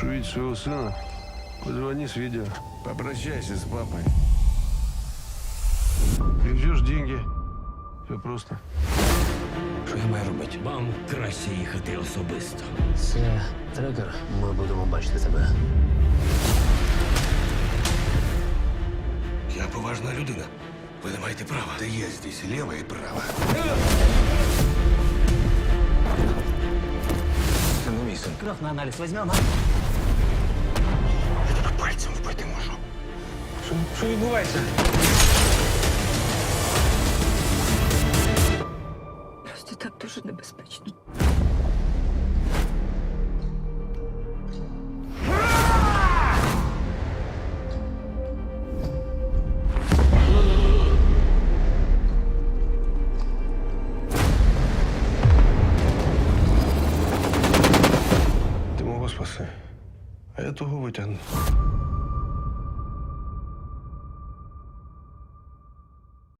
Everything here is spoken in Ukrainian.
своего сына, позвони с видео. Попрощайся с папой. Привезешь деньги. Все просто. Що я маю робити? Вам краще їхати особисто. Це трекер. Ми будемо бачити тебе. Я поважна людина. Ви не маєте права. Да есть здесь и лево, и право. Це не мій син. Кров на аналіз візьмемо. Я тебе пальцем вбити можу. Що відбувається? Просто так дуже небезпечно. А я того витягну.